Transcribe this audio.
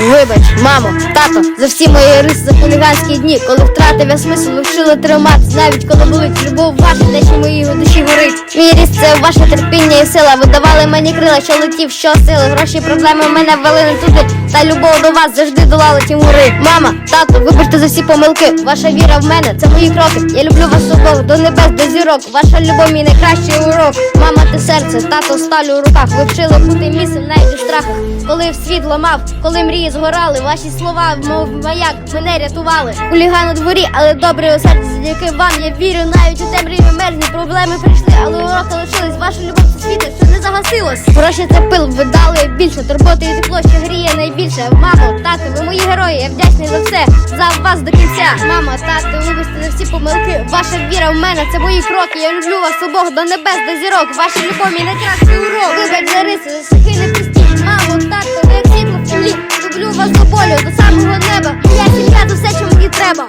Вибач, мамо, тато, за всі мої риси за хуліганські дні, коли втратив я смисл, ви вчили триматись, навіть коли болить любов ваша, десь мої горить. Мій ріст це ваше терпіння і сила. Ви давали мені крила, що летів, що сили. Гроші, проблеми мене ввели не туди. Та любов до вас завжди долала ті мури. Мама, тато, вибачте за всі помилки. Ваша віра в мене, це мої кроки. Я люблю вас обох до небес, до зірок. Ваша любов мій найкращий урок. Мама, ти серце, тато сталю у руках. Ви вчили бути місцем навіть у страхах. Коли в світ ламав, коли мрії згорали, ваші слова, мов маяк, мене рятували. Хуліган у дворі, але добре у серці, завдяки вам я вірю, навіть у темряві мерзні проблеми прийшли, але уроки лишились, ваша любов це світи, що не загасилось. Гроші це пил, ви дали більше. Турботи і тепло, що гріє найбільше. Мамо, тато, ви мої герої, я вдячний за все, за вас до кінця. Мама, тато, вибачте за всі помилки. Ваша віра в мене, це мої кроки. Я люблю вас обох до небес, до зірок. Ваша любов мій найкращий урок. Вибач за риси, за шахи не пусті. Мамо, тато, ви як світло в землі. Люблю вас до болю, до самого неба. Я сім'я, до все, чому і треба.